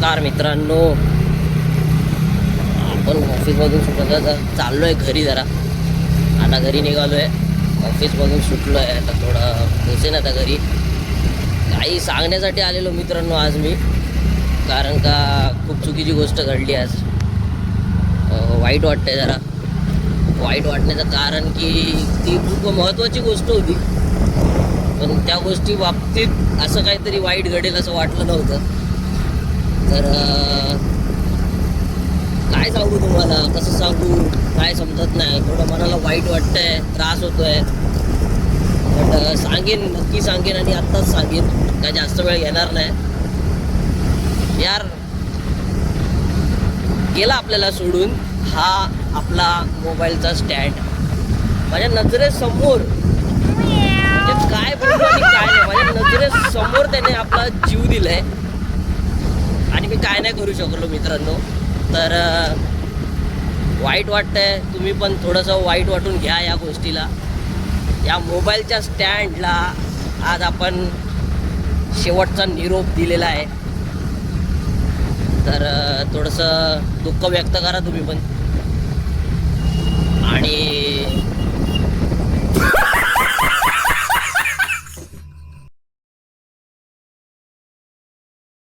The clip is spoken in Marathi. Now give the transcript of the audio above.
नमस्कार मित्रांनो. आपण ऑफिसमधून सुटलं तर चाललो आहे घरी जरा. आता घरी निघालो आहे ऑफिसमधून सुटलो आहे आता थोडं पोचेन आता घरी. काही सांगण्यासाठी आलेलो मित्रांनो आज मी. कारण का खूप चुकीची गोष्ट घडली आज. वाईट वाटतंय जरा. वाईट वाटण्याचं कारण की ती खूप महत्त्वाची गोष्ट होती. पण त्या गोष्टी बाबतीत असं काहीतरी वाईट घडेल असं वाटलं नव्हतं. तर काय सांगू तुम्हाला? कसं सांगू? काय समजत नाही. थोडं मनाला वाईट वाटतंय त्रास होतोय. बट सांगेन नक्की सांगेन आणि आत्ताच सांगेन. काय जास्त वेळ घेणार नाही. यार गेला आपल्याला सोडून. हा आपला मोबाईलचा स्टँड. माझ्या नजरेसमोर. म्हणजे काय बोलतो आणि काय नाही. माझ्या नजरेसमोर त्याने आपला जीव दिलाय. आणि मी काय नाही करू शकलो मित्रांनो. तर वाईट वाटतंय. तुम्ही पण थोडंसं वाईट वाटून घ्या या गोष्टीला. या मोबाईलच्या स्टँडला आज आपण शेवटचा निरोप दिलेला आहे. तर थोडंसं दुःख व्यक्त करा तुम्ही पण. आणि